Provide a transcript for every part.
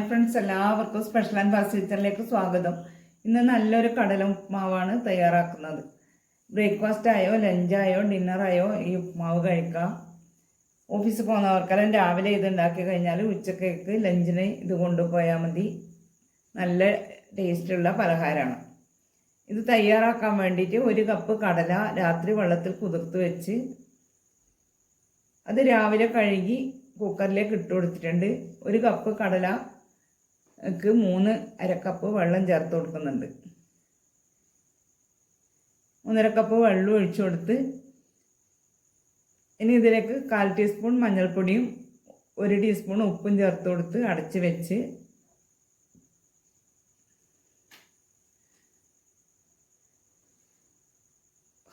Friends എല്ലാവർക്കും special and fast കിച്ചണിലേക്ക് സ്വാഗതം. ഇന്ന് നല്ലൊരു കടല ഉപ്മാവാണ് തയ്യാറാക്കുന്നത്. ബ്രേക്ക്ഫാസ്റ്റ് ആയോ ലഞ്ചായോ ഡിന്നറായോ ഈ ഉപ്മാവ് കഴിക്കാം. ഓഫീസിൽ പോകുന്നവർക്കെല്ലാം രാവിലെ ഇത് ഉണ്ടാക്കി കഴിഞ്ഞാൽ ഉച്ചക്കേക്ക് ലഞ്ചിന് ഇത് കൊണ്ടുപോയാൽ മതി. നല്ല ടേസ്റ്റുള്ള പലഹാരമാണ് ഇത് തയ്യാറാക്കാൻ വേണ്ടിയിട്ട് ഒരു കപ്പ് കടല രാത്രി വെള്ളത്തിൽ കുതിർത്ത് വെച്ച് അത് രാവിലെ കഴുകി കുക്കറിലേക്ക് ഇട്ട് കൊടുത്തിട്ടുണ്ട്. ഒരു കപ്പ് കടലക്ക് മൂന്ന് അരക്കപ്പ് വെള്ളം ചേർത്ത് കൊടുക്കുന്നുണ്ട്. മൂന്നര കപ്പ് വെള്ളം ഒഴിച്ചു കൊടുത്ത് ഇനി ഇതിലേക്ക് കാൽ ടീസ്പൂൺ മഞ്ഞൾപ്പൊടിയും ഒരു ടീസ്പൂൺ ഉപ്പും ചേർത്ത് കൊടുത്ത് അടച്ച് വെച്ച്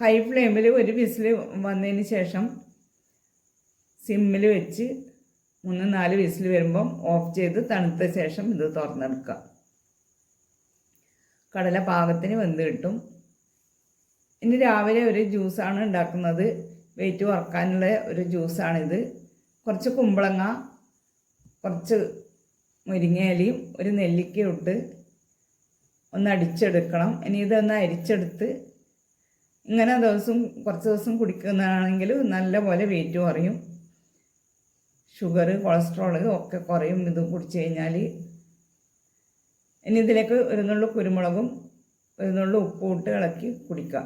ഹൈ ഫ്ലെയിമിൽ ഒരു വിസിൽ വന്നതിന് ശേഷം സിമ്മിൽ വെച്ച് മൂന്ന് നാല് വിസിൽ വരുമ്പം ഓഫ് ചെയ്ത് തണുത്ത ശേഷം ഇത് തുറന്നെടുക്കുക. കടല പാകത്തിന് വെന്ത് കിട്ടും. ഇനി രാവിലെ ഒരു ജ്യൂസാണ് ഉണ്ടാക്കുന്നത്. വെയിറ്റ് കുറക്കാനുള്ള ഒരു ജ്യൂസാണിത് കുറച്ച് കുമ്പളങ്ങ കുറച്ച് മുരിങ്ങയിലയും ഒരു നെല്ലിക്കയും ഇട്ട് ഒന്ന് അടിച്ചെടുക്കണം. ഇനി ഇതൊന്ന് അരിച്ചെടുത്ത് ഇങ്ങനെ ദിവസം കുറച്ച് ദിവസം കുടിക്കുന്നതാണെങ്കിൽ നല്ല പോലെ വെയിറ്റ് കുറയും. ഷുഗർ കൊളസ്ട്രോൾ ഒക്കെ കുറയും. ഇത് കുടിച്ചു കഴിഞ്ഞാൽ ഇനി ഇതിലേക്ക് ഒരു നുള്ളു കുരുമുളകും ഒരു നുള്ളു ഉപ്പും ഇട്ട് ഇളക്കി കുടിക്കാം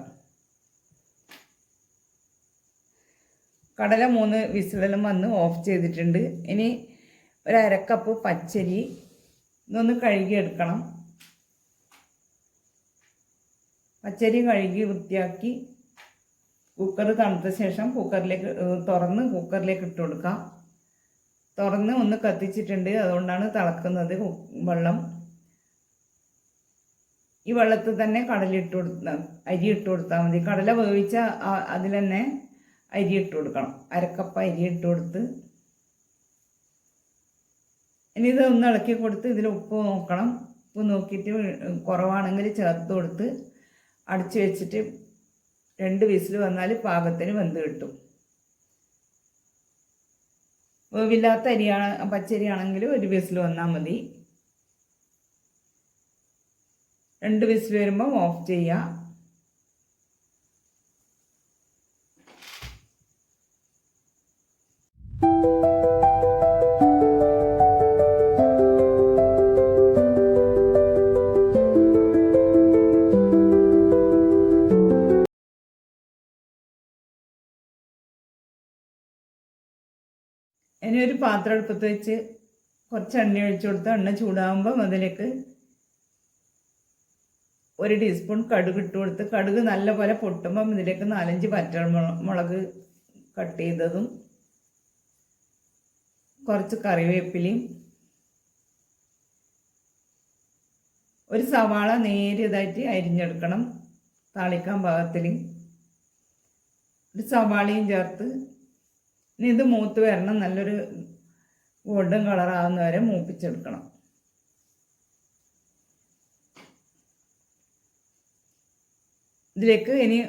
കടല മൂന്ന് വിസിലെല്ലാം വന്ന് ഓഫ് ചെയ്തിട്ടുണ്ട്. ഇനി ഒരു അരക്കപ്പ് പച്ചരി ഇതൊന്ന് കഴുകിയെടുക്കണം. പച്ചരി കഴുകി വൃത്തിയാക്കി കുക്കർ തണുത്ത ശേഷം കുക്കറിലേക്ക് തുറന്ന് കുക്കറിലേക്ക് ഇട്ട് കൊടുക്കാം. തുറന്ന് ഒന്ന് കത്തിച്ചിട്ടുണ്ട്. അതുകൊണ്ടാണ് തിളക്കുന്നത് വെള്ളം. ഈ വെള്ളത്തിൽ തന്നെ കടലിട്ട് കൊടുത്ത അരി ഇട്ട് കൊടുത്താൽ മതി. കടല വേവിച്ച അതിൽ തന്നെ അരി ഇട്ട് കൊടുക്കണം. അരക്കപ്പ് അരി ഇട്ട് കൊടുത്ത്. ഇനി ഇത് ഒന്ന് ഇളക്കി കൊടുത്ത് ഇതിൽ ഉപ്പ് നോക്കണം. ഉപ്പ് നോക്കിയിട്ട് കുറവാണെങ്കിൽ ചേർത്ത് കൊടുത്ത് അടച്ചു വെച്ചിട്ട് രണ്ട് വിസിൽ വന്നാൽ പാകത്തിന് വെന്ത് കിട്ടും. വേവില്ലാത്ത അരിയാണ് പച്ചരി ആണെങ്കിൽ ഒരു വിസിൽ വന്നാൽ മതി. രണ്ട് വിസിൽ വരുമ്പോൾ ഓഫ് ചെയ്യുക. ഇനി ഒരു പാത്രം എടുപ്പത്ത് വെച്ച് കുറച്ച് എണ്ണ ഒഴിച്ചു കൊടുത്ത് എണ്ണ ചൂടാകുമ്പോൾ അതിലേക്ക് ഒരു ടീസ്പൂൺ കടുക് ഇട്ട് കൊടുത്ത് കടുക് നല്ലപോലെ പൊട്ടുമ്പം ഇതിലേക്ക് നാലഞ്ച് പറ്റ മുളക് കട്ട് ചെയ്തതും കുറച്ച് കറിവേപ്പിലയും ഒരു സവാള നേരിയതായിട്ട് അരിഞ്ഞെടുക്കണം താളിക്കാൻ പാകത്തിൽ ഒരു സവാളയും ചേർത്ത് ഇനി ഇത് മൂത്ത് വരണം നല്ലൊരു ഗോൾഡൻ കളറാകുന്ന വരെ മൂപ്പിച്ചെടുക്കണം. ഇതിലേക്ക് ഇനി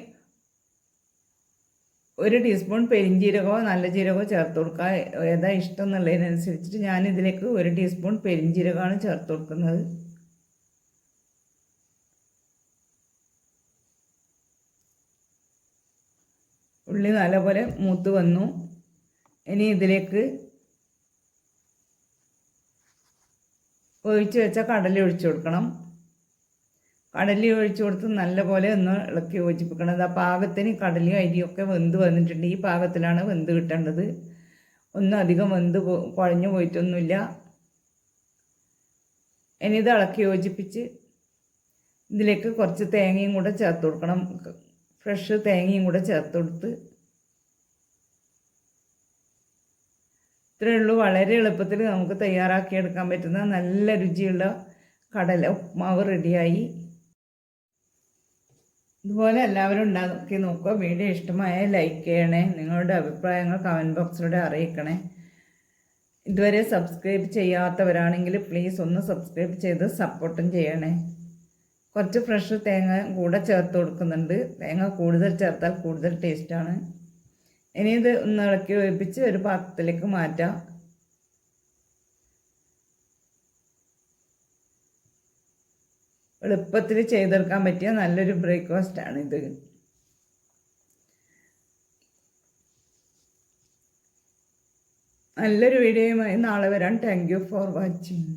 ഒരു ടീസ്പൂൺ പെരിഞ്ജീരകമോ നല്ല ജീരകമോ ചേർത്ത് കൊടുക്കുക. ഏതാ ഇഷ്ടം എന്നുള്ളതിനനുസരിച്ചിട്ട് ഞാൻ ഇതിലേക്ക് ഒരു ടീസ്പൂൺ പെരിഞ്ജീരകമാണ് ചേർത്ത് കൊടുക്കുന്നത്. ഉള്ളി നല്ലപോലെ മൂത്ത് വന്നു. ഇനി ഇതിലേക്ക് ഒഴിച്ച് വെച്ച കടല ഒഴിച്ചു കൊടുക്കണം. കടലി ഒഴിച്ചു കൊടുത്ത് നല്ലപോലെ ഒന്ന് ഇളക്കി യോജിപ്പിക്കണം. ആ പാകത്തിന് കടലയും അരിയൊക്കെ വെന്ത് വന്നിട്ടുണ്ട്. ഈ പാകത്തിലാണ് വെന്ത് കിട്ടേണ്ടത്. ഒന്നും അധികം വെന്ത് കുഴഞ്ഞു പോയിട്ടൊന്നുമില്ല. ഇനി ഇത് ഇളക്കി യോജിപ്പിച്ച് ഇതിലേക്ക് കുറച്ച് തേങ്ങയും കൂടെ ചേർത്ത് കൊടുക്കണം. ഫ്രഷ് തേങ്ങയും കൂടെ ചേർത്ത് കൊടുത്ത് ഇത്രയേ ഉള്ളൂ വളരെ എളുപ്പത്തിൽ നമുക്ക് തയ്യാറാക്കിയെടുക്കാൻ പറ്റുന്ന നല്ല രുചിയുള്ള കടല ഉപ്മാവ് റെഡിയായി. ഇതുപോലെ എല്ലാവരും ഉണ്ടാക്കി നോക്കുക. വീഡിയോ ഇഷ്ടമായ ലൈക്ക് ചെയ്യണേ. നിങ്ങളുടെ അഭിപ്രായങ്ങൾ കമന്റ് ബോക്സിലൂടെ അറിയിക്കണേ. ഇതുവരെ സബ്സ്ക്രൈബ് ചെയ്യാത്തവരാണെങ്കിൽ പ്ലീസ് ഒന്ന് സബ്സ്ക്രൈബ് ചെയ്ത് സപ്പോർട്ടും ചെയ്യണേ. കുറച്ച് ഫ്രഷ് തേങ്ങ കൂടെ ചേർത്ത് കൊടുക്കുന്നുണ്ട്. തേങ്ങ കൂടുതൽ ചേർത്താൽ കൂടുതൽ ടേസ്റ്റാണ് ഇനി ഇത് ഒന്ന് ഇളക്കി ഒഴിപ്പിച്ച് ഒരു പാത്രത്തിലേക്ക് മാറ്റാം. എളുപ്പത്തിൽ ചെയ്തെടുക്കാൻ പറ്റിയ നല്ലൊരു ബ്രേക്ക്ഫാസ്റ്റ് ആണ് ഇത്. നല്ലൊരു വീഡിയോയുമായി നാളെ വരാൻ താങ്ക് യു ഫോർ വാച്ചിങ്